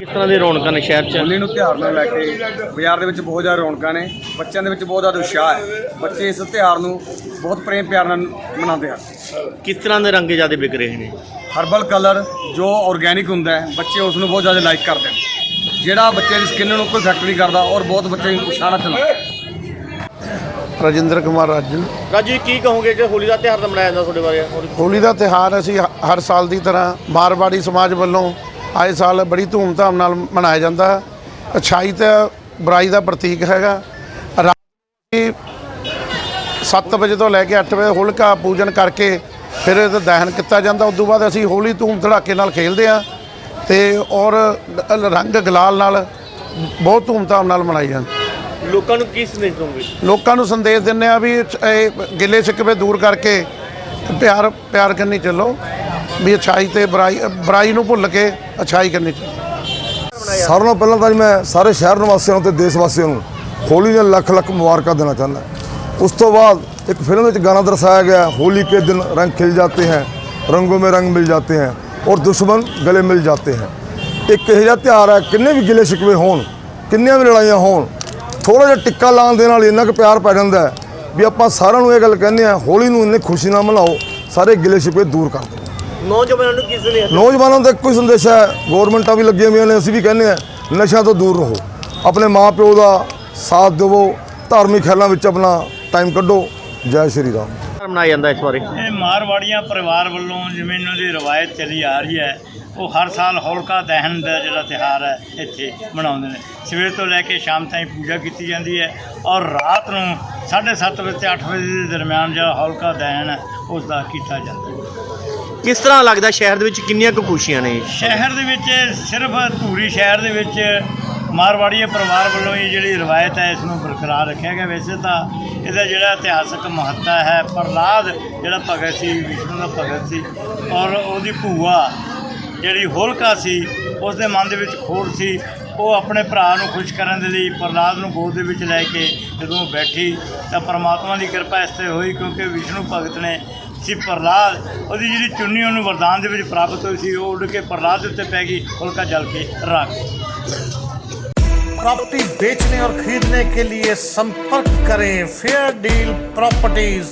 ਕਿਸ ਤਰ੍ਹਾਂ ਦੀ ਰੌਣਕਾਂ ਨੇ ਸ਼ਹਿਰ 'ਚ? ਹੋਲੀ ਨੂੰ ਤਿਉਹਾਰ ਨੂੰ ਲੈ ਕੇ ਬਾਜ਼ਾਰ ਦੇ ਵਿੱਚ ਬਹੁਤ ਜ਼ਿਆਦਾ ਰੌਣਕਾਂ ਨੇ। ਬੱਚਿਆਂ ਦੇ ਵਿੱਚ ਬਹੁਤ ਜ਼ਿਆਦਾ ਉਤਸ਼ਾਹ ਹੈ। ਬੱਚੇ ਇਸ ਤਿਉਹਾਰ ਨੂੰ ਬਹੁਤ ਪ੍ਰੇਮ ਪਿਆਰ ਨਾਲ ਮਨਾਉਂਦੇ ਹਨ। ਕਿਸ ਤਰ੍ਹਾਂ ਦੇ ਰੰਗ ਜ਼ਿਆਦਾ ਵਿਕ ਰਹੇ ਨੇ? ਹਰਬਲ ਕਲਰ ਜੋ ਆਰਗੇਨਿਕ ਹੁੰਦਾ ਹੈ ਬੱਚੇ ਉਸ ਨੂੰ ਬਹੁਤ ਜ਼ਿਆਦਾ ਲਾਈਕ ਕਰਦੇ ਨੇ। ਜਿਹੜਾ ਬੱਚੇ ਦੀ ਸਕਿਨ ਨੂੰ ਕੋਈ ਇਫੈਕਟ ਨਹੀਂ ਕਰਦਾ ਔਰ ਬਹੁਤ ਬੱਚੇ ਉਤਸ਼ਾਹ ਨਾਲ ਚਲਾਉਂਦੇ ਰਜਿੰਦਰ ਕੁਮਾਰ ਰਾਜੂ ਰਾਜੂ ਜੀ ਕੀ ਕਹੋਗੇ ਕਿ ਹੋਲੀ ਦਾ ਤਿਉਹਾਰ ਤਾਂ ਮਨਾਇਆ ਜਾਂਦਾ ਤੁਹਾਡੇ ਬਾਰੇ? ਹੋਲੀ- ਹੋਲੀ ਦਾ ਤਿਹਾਰ ਅਸੀਂ ਹ- ਹਰ ਸਾਲ ਦੀ ਤਰ੍ਹਾਂ ਮਾਰਵਾੜੀ ਸਮਾਜ ਵੱਲੋਂ ਆਏ ਸਾਲ ਬੜੀ ਧੂਮਧਾਮ ਨਾਲ ਮਨਾਇਆ ਜਾਂਦਾ। ਅੱਛਾਈ ਤੇ ਬੁਰਾਈ ਦਾ ਪ੍ਰਤੀਕ ਹੈਗਾ। ਰਾਤ 7 ਵਜੇ ਤੋਂ ਲੈ ਕੇ 8 ਵਜੇ ਹੋਲਿਕਾ ਪੂਜਨ ਕਰਕੇ ਫਿਰ ਇਹਦਾ ਦਹਨ ਕੀਤਾ ਜਾਂਦਾ। ਉਸ ਤੋਂ ਬਾਅਦ ਅਸੀਂ ਹੋਲੀ ਧੂਮ ਧੜਾਕੇ ਨਾਲ ਖੇਡਦੇ ਹਾਂ ਤੇ ਔਰ ਰੰਗ ਗੁਲਾਲ ਨਾਲ ਬਹੁਤ ਧੂਮਧਾਮ ਨਾਲ ਮਨਾਈ ਜਾਂਦੀ। ਲੋਕਾਂ ਨੂੰ ਕੀ ਸੰਦੇਸ਼ ਦੋਗੇ? ਲੋਕਾਂ ਨੂੰ ਸੰਦੇਸ਼ ਦਿੰਦੇ ਆ ਵੀ ਇਹ- ਇਹ ਗਿਲੇ ਸ਼ਿਕਵੇ ਦੂਰ ਕਰਕੇ ਪਿਆਰ ਪਿਆਰ ਕਰਨੀ ਚੱਲੋ। ਵੀ ਅਛਾਈ ਤੇ ਬੁਰਾਈ ਬੁਰਾਈ ਨੂੰ ਭੁੱਲ ਕੇ ਅਛਾਈ ਕਰਨੀ ਚਾਹੀਦੀ। ਸਾਰਿਆਂ ਨਾਲੋਂ ਪਹਿਲਾਂ ਤਾਂ ਮੈਂ ਸਾਰੇ ਸ਼ਹਿਰ ਨਿਵਾਸੀਆਂ ਨੂੰ ਤੇ ਦੇਸ਼ ਵਾਸੀਆਂ ਨੂੰ ਹੋਲੀ ਦੀਆਂ ਲੱਖ ਲੱਖ ਮੁਬਾਰਕਾਂ ਦੇਣਾ ਚਾਹੁੰਦਾ। ਉਸ ਤੋਂ ਬਾਅਦ ਇੱਕ ਫਿਲਮ ਵਿੱਚ ਗਾਣਾ ਦਰਸਾਇਆ ਗਿਆ, ਹੋਲੀ ਕੇ ਦਿਨ ਰੰਗ ਖਿਲ ਜਾਂਦੇ ਹਨ ਰੰਗੋਂ ਮੇ ਰੰਗ ਮਿਲ ਜਾਂਦੇ ਹਨ ਔਰ ਦੁਸ਼ਮਣ ਗਲੇ ਮਿਲ ਜਾਂਦੇ ਹਨ ਇੱਕ ਇਹੋ ਜਿਹਾ ਤਿਹਾਰ ਹੈ, ਕਿੰਨੇ ਵੀ ਗਿਲੇ ਸ਼ਿਕਵੇ ਹੋਣ, ਕਿੰਨੀਆਂ ਵੀ ਲੜਾਈਆਂ ਹੋਣ ਥੋੜਾ ਜਿਹਾ ਟਿੱਕਾ ਲਾਉਣ ਦੇ ਨਾਲ ਇੰਨਾ ਕੁ ਪਿਆਰ ਪੈ ਜਾਂਦਾ ਵੀ ਆਪਾਂ ਸਾਰਿਆਂ ਨੂੰ ਇਹ ਗੱਲ ਕਹਿੰਦੇ ਆ ਹੋਲੀ ਨੂੰ ਇੰਨੇ ਖੁਸ਼ੀ ਨਾਲ ਮਨਾਓ, ਸਾਰੇ ਗਿਲੇ ਸ਼ਿਕਵੇ ਦੂਰ ਕਰ ਦਿਓ। ਨੌਜਵਾਨਾਂ ਨੂੰ ਕੀ ਸੰਦੇਸ਼ ਨੌਜਵਾਨਾਂ ਦਾ ਇੱਕੋ ਹੀ ਸੰਦੇਸ਼ ਹੈ ਗਵਰਨਮੈਂਟਾਂ ਵੀ ਲੱਗੀਆਂ ਹੋਈਆਂ ਨੇ ਅਸੀਂ ਵੀ ਕਹਿੰਦੇ ਆ ਨਸ਼ਿਆਂ ਤੋਂ ਦੂਰ ਰਹੋ। ਆਪਣੇ ਮਾਪਿਓ ਦਾ ਸਾਥ ਦੇਵੋ ਧਾਰਮਿਕ ਖਿਆਲਾਂ ਵਿੱਚ ਆਪਣਾ ਟਾਈਮ ਕੱਢੋ। ਜੈ ਸ਼੍ਰੀ ਰਾਮ। ਮਨਾਇਆ ਜਾਂਦਾ ਇਸ ਬਾਰੇ ਇਹ ਮਾਰਵਾੜੀਆਂ ਪਰਿਵਾਰ ਵੱਲੋਂ ਜਿਵੇਂ ਇਹਨਾਂ ਦੀ ਰਵਾਇਤ ਚੱਲੀ ਆ ਰਹੀ ਹੈ ਉਹ ਹਰ ਸਾਲ ਹੋਲਕਾ ਦਹਨ ਦਾ ਜਿਹੜਾ ਤਿਹਾਰ ਹੈ ਇੱਥੇ ਮਨਾਉਂਦੇ ਨੇ। ਸਵੇਰ ਤੋਂ ਲੈ ਕੇ ਸ਼ਾਮ ਤਾਈਂ ਪੂਜਾ ਕੀਤੀ ਜਾਂਦੀ ਹੈ ਔਰ ਰਾਤ ਨੂੰ 7:30 ਵਜੇ ਤੇ 8 ਵਜੇ ਦੇ ਦਰਮਿਆਨ ਜਿਹੜਾ ਹੋਲਕਾ ਦਹਨ ਹੈ ਉਸ ਦਾ ਕੀਤਾ ਜਾਂਦਾ ਹੈ। ਕਿਸ ਤਰ੍ਹਾਂ ਲੱਗਦਾ ਸ਼ਹਿਰ ਦੇ ਵਿੱਚ? ਕਿੰਨੀਆਂ ਕੁ ਖੁਸ਼ੀਆਂ ਨੇ? ਸ਼ਹਿਰ ਦੇ ਵਿੱਚ ਸਿਰਫ ਧੂਰੀ ਸ਼ਹਿਰ ਦੇ ਵਿੱਚ ਮਾਰਵਾੜੀ ਪਰਿਵਾਰ ਵੱਲੋਂ ਇਹ ਜਿਹੜੀ ਰਵਾਇਤ ਹੈ, ਇਸ ਨੂੰ ਬਰਕਰਾਰ ਰੱਖਿਆ ਗਿਆ। ਵੈਸੇ ਤਾਂ ਇਹਦਾ ਜਿਹੜਾ ਇਤਿਹਾਸਕ ਮਹੱਤਤਾ ਹੈ, ਪ੍ਰਹਲਾਦ ਜਿਹੜਾ ਭਗਤ ਸੀ, ਵਿਸ਼ਨੂੰ ਦਾ ਭਗਤ ਸੀ ਔਰ ਉਹਦੀ ਭੂਆ ਜਿਹੜੀ ਹੋਲਕਾ ਸੀ ਉਸ ਦੇ ਮਨ ਦੇ ਵਿੱਚ ਖੋੜ ਸੀ। ਉਹ ਆਪਣੇ ਭਰਾ ਨੂੰ ਖੁਸ਼ ਕਰਨ ਦੇ ਲਈ ਪ੍ਰਹਲਾਦ ਨੂੰ ਗੋਦ ਦੇ ਵਿੱਚ ਲੈ ਕੇ ਜਦੋਂ ਬੈਠੀ ਤਾਂ ਪਰਮਾਤਮਾ ਦੀ ਕਿਰਪਾ ਇਸ ਤੇ ਹੋਈ ਕਿਉਂਕਿ ਵਿਸ਼ਨੂੰ ਭਗਤ ਨੇ ਸੀ ਪ੍ਰਹਲਾਦ ਉਹਦੀ ਜਿਹੜੀ ਚੁੰਨੀ ਉਹਨੂੰ ਵਰਦਾਨ ਦੇ ਵਿੱਚ ਪ੍ਰਾਪਤ ਹੋਈ ਸੀ ਉਹ ਉੱਡ ਕੇ ਪ੍ਰਹਲਾਦ ਦੇ ਉੱਤੇ ਪੈ ਗਈ ਹੋਲਕਾ ਜਲ ਕੇ ਰਾਖ प्रॉपर्टी बेचने और खरीदने के लिए संपर्क करें फेयर डील प्रॉपर्टीज